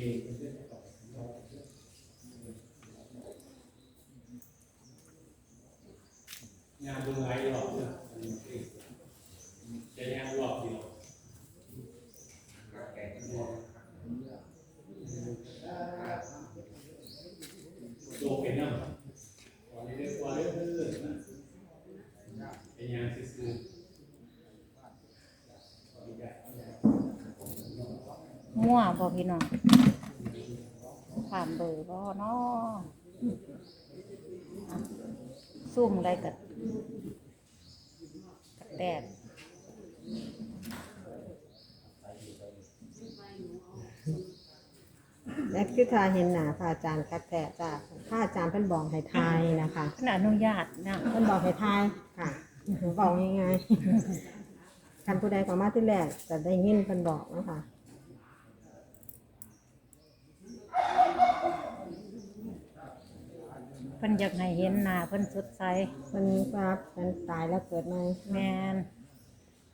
งเย่เป็นเรื่องไปข้างนอกเยอะงานบุญหลายรอบเนอะอันนี้คือจะงานรอบเดียวโลกเป็นน้ำตอนนี้เรียกว่าเรื่องเรื่องนะเป็นยังซื่อๆขออนุญาตมั่วบ่พี่น้อง บอร์บ่เนาะอะซุ่มอะไรกับกับแดดและคือทาเห็นหนาพระอาจารย์คัดแท้จ้าพระอาจารย์เพิ่นบอกให้ทายนะคะขณะอนุญาตนะเพิ่นบอกให้ทายค่ะบอกง่ายๆคันผู้ใดเข้ามาที่แรกจะได้ยินเพิ่นบอกนะคะ เพิ่นอยากให้เห็นหน้าเพิ่นสดใสเพิ่นว่าเพิ่นตายแล้วเกิดใหม่แมน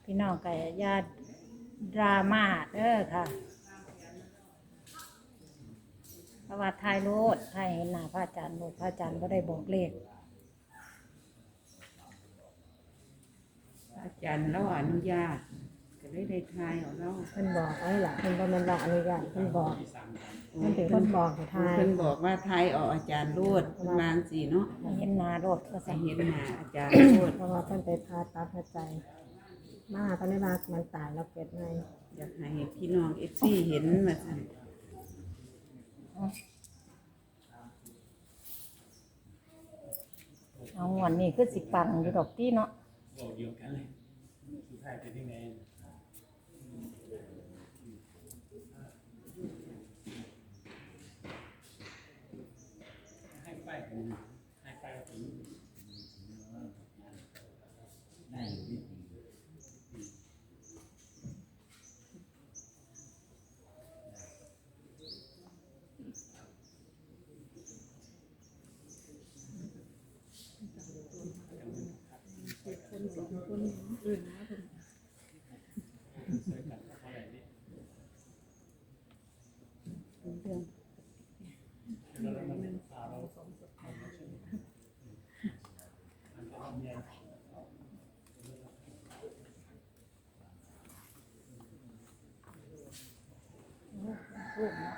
พี่น้องก็อย่าดราม่าเด้อค่ะเพราะว่าทายโลดทายเห็นหน้าพระอาจารย์โลดพระอาจารย์ก็ได้บอกเลขอาจารย์เราอนุญาตก็ได้ได้ทายเอาเรา เพิ่นบอกไว้ล่ะเพิ่นบ่แม่นว่าอนุญาตเพิ่นบอก เพิ่นเป็นคนบอกให้ทาย เพิ่นบอกว่าทายเอาอาจารย์โลดเพิ่นวางสีเนาะให้เห็นหน้าโลดก็ไปสั่งเห็นหน้าอาจารย์โลดเพราะว่าเพิ่นไปผ่าตัดหัวใจ มาเพิ่นได้ว่ามันตายแล้วเกิดใหม่อยากให้พี่น้องเอฟซีเห็นมาสั่นเอางวนนี่คือสิปังอยู่ดอกที่เนาะ บอกเดียวกันเลยสุดท้ายเป็นยังไง ให้ไปกันให้ ไปกัน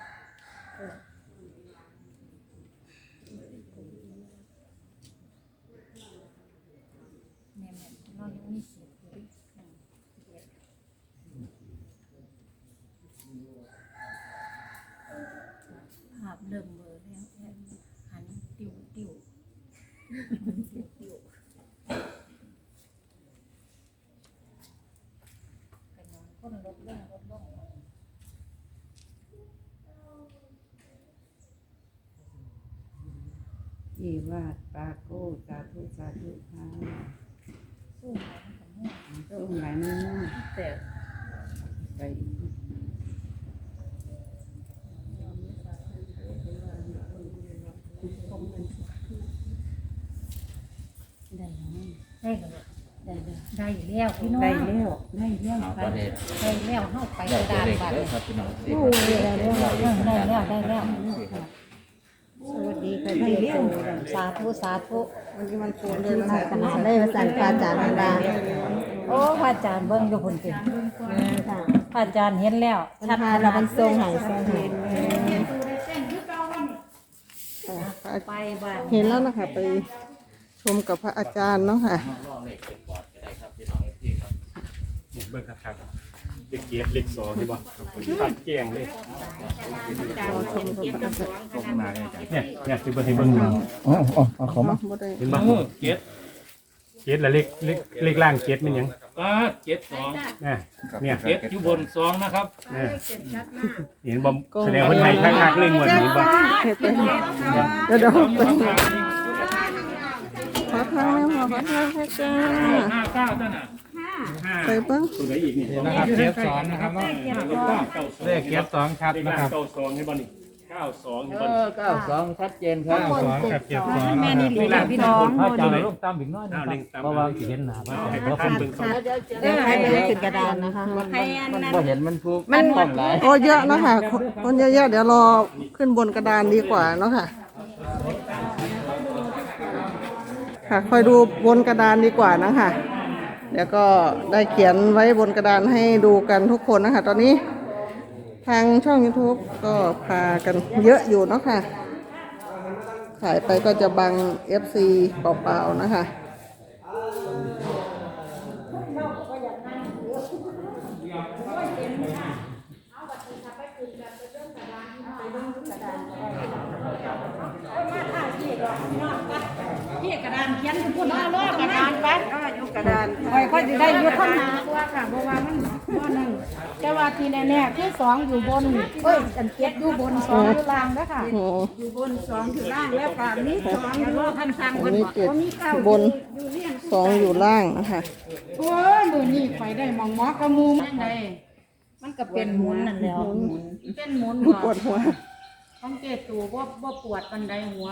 แม่แม่นอนยังมีเสียงอยู่ดิภาพเริ่มเบลอแล้วหันติวติวเป็นนอนคนลดลงลดลง อีวาดปาโก้ สาธุค่ะสู้หายกับมั่วต้องหลายน้อแต่ไปได้ได้ได้เลยได้แล้วพี่น้องได้แล้วได้แล้วไปประได้แล้วเข้าไปกระดานเลขบัตรเด้อครับพี่น้องโอ้ยได้แล้วได้แล้วได้แล้ว สวัสดีค่ะได้ที่แล้วสาธุสาธุวันนี้มันโกนเลยมาขนาดเลยมาสั่นพระอาจารย์มาดาโอ้พระอาจารย์เบิ่งอยู่พุ่นติค่ะพระอาจารย์เห็นแล้วชัดพาเราเป็นทรงใหายทรงใหายไปบ้านเห็นแล้วนะคะ ไปชมกับพระอาจารย์เนาะค่ะลองเลขเป็นบอร์ดก็ได้ครับพี่น้องที่ครับ เบิ่งครับเล็กเกียรเล็กสองนี่บ่ตัดแกงเลยตรงมาเลยอาจารย์เนี่ยเนี่ยคือบ่ให้เบิ่งอยู่อ๋ออ๋อขอมาเห็นบ่เกียรเกียรและเล็กเล็กเล็กล่างเกียรมันหยังป้าเจ็ดสองนะเนี่ยเจ็ดอยู่บนสองนะครับเนี่ยเห็นบ่แสดงว่าไทยคักๆเลยงวดนี้บ่เห็นไปเดี๋ยวเดี๋ยวไปขอทางแล้วขอทางพระอาจารย์ห้าเก้าตั้งน่ะ ไปเบิ้งตัวไหนอีกนี่นะครับเจ็ดสองนะครับเลขเก้าเก้าสองเลขเจ็ดสองชัดเลขนะล่างครับเก้าสองนี่บ่นี่เก้าก้าสองเออเก้าสองชัดเจนครับสองกับเจ็ดสองแม่นี่หลีนะพี่น้องพระอาจารย์ลงตามอีกน้อยนะครับเพราะว่าสิเห็นหน้าพระอาจารย์เพราะคนเป็นเขาเดี๋ยวให้เลยขึ้นกระดานนะคะให้อันนั้นก็เห็นมันฟูมันกล้องหลายโอ้เยอะเนาะค่ะคนคนเยอะๆเดี๋ยวรอขึ้นบนกระดานดีกว่าเนาะค่ะ ค่ะคอยดูบนกระดานดีกว่านะคะ เดี๋ยวก็ได้เขียนไว้บนกระดานให้ดูกันทุกคนนะคะ ตอนนี้ทางช่อง YouTube ก็พากันเยอะอยู่เนาะค่ะขายไปก็จะบัง FC เปล่าๆนะคะ พี่กระดานเขียนคุณพ่อรอกระดานไปก็อยู่กระดานคอยค่อยจะได้ยกข้างหน้าตัวค่ะเพราะว่ามันว่านั่นแต่ว่าทีแน่ๆที่สองอยู่บนเอ้ยอันเจ็ดอยู่บนสองอยู่ล่างนะค่ะโอ้อยู่บนสองอยู่ล่างแล้วก็มีสองอยู่ล่างท่านสั่งอันนี้เจ็ดมีเก้าบนอยู่เรียงสองอยู่ล่างนะคะโอ้ยมือนี่ไปได้หมองหมอกระมูมันไงมันก็เป็นหมุนนั่นแหล้วเป็นหมุนปวดหัวของเกตูว่าว่าปวดปันไดหัว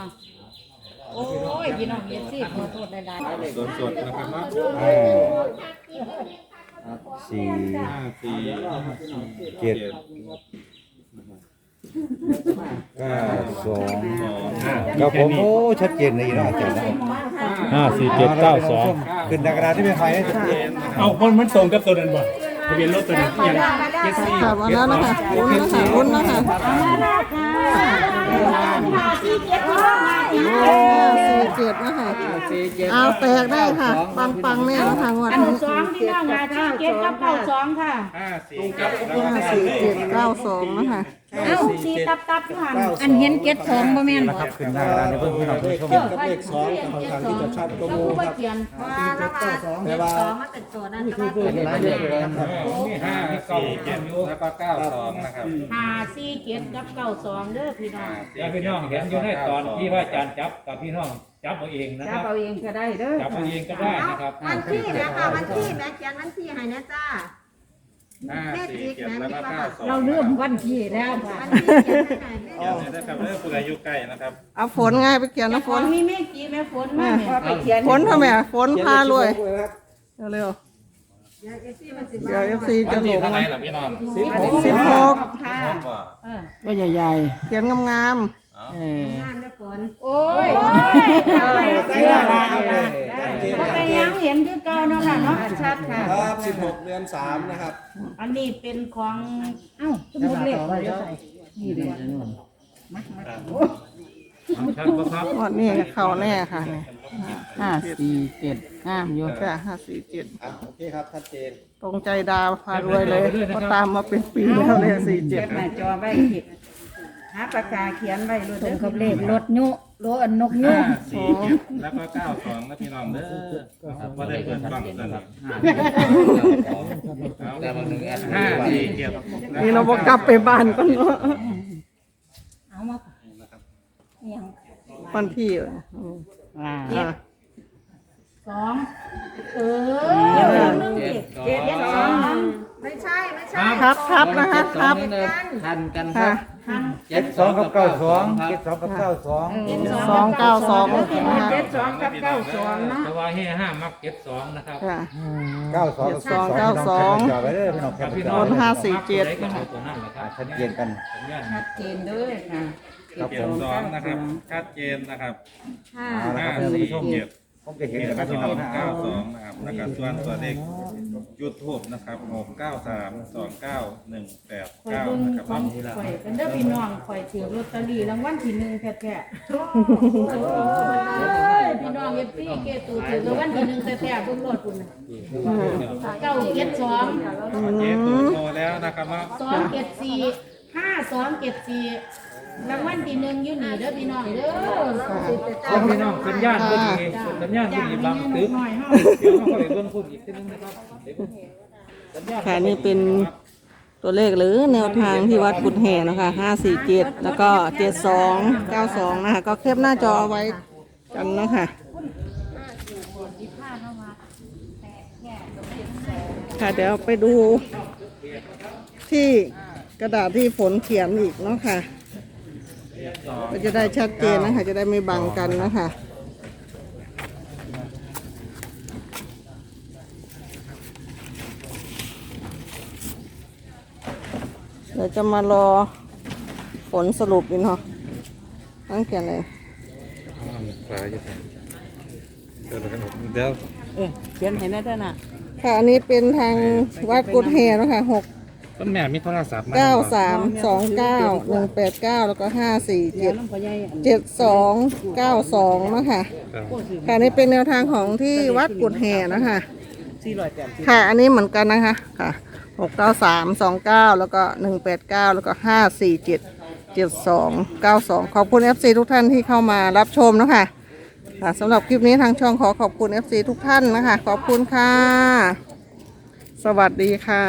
โอ้ยพี่น้องเย็นสิขอโทษได้ๆสดสดนะครับว่าสี่ห้าสี่เจ็ดเก้าสองครับผมโอ้ชัดเจนเลยเนาะอาจารย์เนาะห้าสี่เจ็ดเก้าสองขึ้นในกระดาษที่เป็นไฟให้ชัดเจนเอาคนมันตรงกับตัวนั้นบ่ทะเบียนรถตัวนั้นอย่างเจ็ดสี่ ค่ะวันนั้นนะคะลุ้นนะคะลุ้นนะคะห้า สี่เจ็ดนะคะสี่เจ็ดเอาแตกได้ค่ะ ปังปังๆแน่นะคะงวดอันนี้สองพี่น้องค่ะที่เก็บกับเก้าสองค่ะห้าสี่ครับห้าสี่เจ็ดเก้าสองนะคะเอ้าสีตับตับอยู่หันอันเห็นเก็บสองบ่แม่นบ่ครับขึ้นหน้ากระดาษในเพื่อนพี่น้องผู้ชมเออเลขสองค่อนข้างที่จะชัดกว่าหมู่ครับเขียนว่าละว่าเก็บสองมันเป็นตัวนั้นแต่ว่าอันนี้เป็นเลขเลยครับมีห้ามีเก้าเจ็ดแล้วก็เก้าสองนะครับ ห้าสี่เจ็ดกับเก้าสองเด้อพี่น้องแล้วพี่น้องเห็นอยู่ในตอนที่พระอาจารย์จับกับพี่น้องจับเอาเองนะคจัรับบเอาเองก็ได้เด้อจับเอาเองก็ได้นะครับวันที่นะคะวันที่แม่เขียนวันที่ให้นะจ้าห้าสี่เจ็ดแล้วก็เก้าสองเราเริ่มวันที่แล้วค่ะวันที่เขียนให้หน่อยเดี๋ยวนะครับเรื่องผู้อายุใกล้นะครับเอาฝนง่ายไปเขียนนะฝฝนนมีเมฆจีแม่ฝนมาพอไปเขียนฝนทำไมอะฝนพารวย เร็วเดี๋ยวเอฟซีมันสิๆ เดี๋ยวเอฟซีจะหลงเท่าไหร่นะล่ะพี่น้องสิบหกค่ะเออก็ใหญ่เขียนงามๆเอองานเด้อฝนโอ้ยเชื่อละก็ไปยังเห็นคือเก่าเนาะค่ะเนาะชัดค่ะ ครับ16เดือน3นะครับ อันนี้เป็นของ เอ้าสมุดเลขไว้ใส่นี่เลย นะนู่นชัดบ่ครับๆงวดนี้เขาแน่ค่ะเนี่ยห้าสี่เจ็ดงามอยู่จ้ะห้าสี่เจ็ดอะโอเคครับชัดเจนตรงใจดาวพารวยเลยก็ตามมาเป็นปีแล้วเลยสี่เจ็เก็ดบหน้าจอไว้ผิดหาปากกาเขียนไว้เลยตรเด้งอกับเลขรถยุรถอันนกยุห้าสี่เจ็ดแล้วก็เก้าสองนะพี่น้องเด้อครับว่าได้เปิดกล้องนะครับแต่บางหนึ่งแอดห้าสี่เจ็ดนี่เราบอกกลับไปบ้านก็เนาะเอามาอ ย่างวันที่อืมอ่าอะสองเออหนึ่ง เจ็ เจ็ ด ด สอ เจ็ดสอง ง ไม่ใช่ ไม่ใช่ครับครับนะคะเจ็ดสคอรังบนี่เลยทันกันคค่ะรับทันเจ็ดสองกับเก้าสองเจ็ดสองกับเก้าสองสองเก้าสองเจ็ดสองกับเก้าสองเนาะแต่ว่าให้ห้ามักเจ็ดสองนะครับค่ะ เก้าสองสองเก้าสองจอดไว้เด้อพี่น้องแคปพี่จน้อองไว้ห้าสี่เจ็ดก็เอาตัวนั่นแหละคอ่ารับชัดเจนกัน สัญญาณชัดเจนเด้อค่ะครับเจ็ผดมสองนะครับชัดเจนนะครับห้า เอาละห้าครับท่านสี่ผู้ชม เจ็ด ผมจะเห็นเจ็ดนะครับสพี่อน้องงนะเก้าสองนะครับแล้วก็ส่วนตัวเลขยูทูบนะครับหกเก้าสามสองเก้าหนึ่งแปดข่อยเก้าเบิ่งนะครับของข่อยเป็นเด้อพี่น้องข่อยถือลอตเตอรี่รางวัลที่หนึ่งแท้ๆโอ้ยพี่น้องเอฟซีเกตูถือรางวัลที่หนึ่งแท้ๆเบิ่งรถคุณน่ะเก้าเจ็ดสองเจ็ดตัวโตแล้วนะครับว่าสองเจ็ดสี่ห้าสองเจ็ดสี่ รางวัลที่หนึ่งอยู่นี่เด้อพี่น้องเด้อเอาพี่น้องสัญญาณก็ดีสัญญาณก็ดีบางตึกหน่อยเฮาเดี๋ยวเราก็ไปเบิ่งพูดอีกทีนึงนะครับสัญญาณค่ะนี่เป็นตัวเลขหรือแนวทางที่วัดกุดแห่นะคะห้าสี่เจ็ดแล้วก็เจ็ดสองเก้าสองนะคะ ก็แคปหน้าจอไว้กันนะคะค่ะเดี๋ยวไปดูที่กระดาษที่ฝนเขียนอีกเนาะค่ะ ก็จะได้ชัดเจนนะคะ จะได้ไม่บังกันนะคะเดี๋ยวจะมารอผลสรุปอีกเนาะตั้งแต่ไหนเดี๋ยวเออเขียนให้แน่ด้วยนะค่ะ อันนี้เป็นทางวัดกุดแฮนะคะหก ต้นแม่มีโทรศัพท์ไหมเก้าสามสองเก้าหนึ่งแปดเก้าแล้วก็ห้าสี่เขียเจ็นดน้ำพยายอันเจ็ดสองเก้าสองนะคะครับค่ะนี่เป็นแนวทางของที่วัดกุดแห่นะคะ สี่ร้อยแปดสิบค่ะอันนี้เหมือนกันนะคะค่ะหกเก้าสามสองเก้าแล้วก็หนึ่งแปดเก้าแล้วก็ห้าสี่เจ็ดเจ็ดสองเก้าสองขอบคุณ FC ทุกท่านที่เข้ามารับชมนะคะค่ะสำหรับคลิปนี้ทางช่องขอขอบคุณ FC ทุกท่านนะคะ ขอบคุณค่ะ สวัสดีค่ะ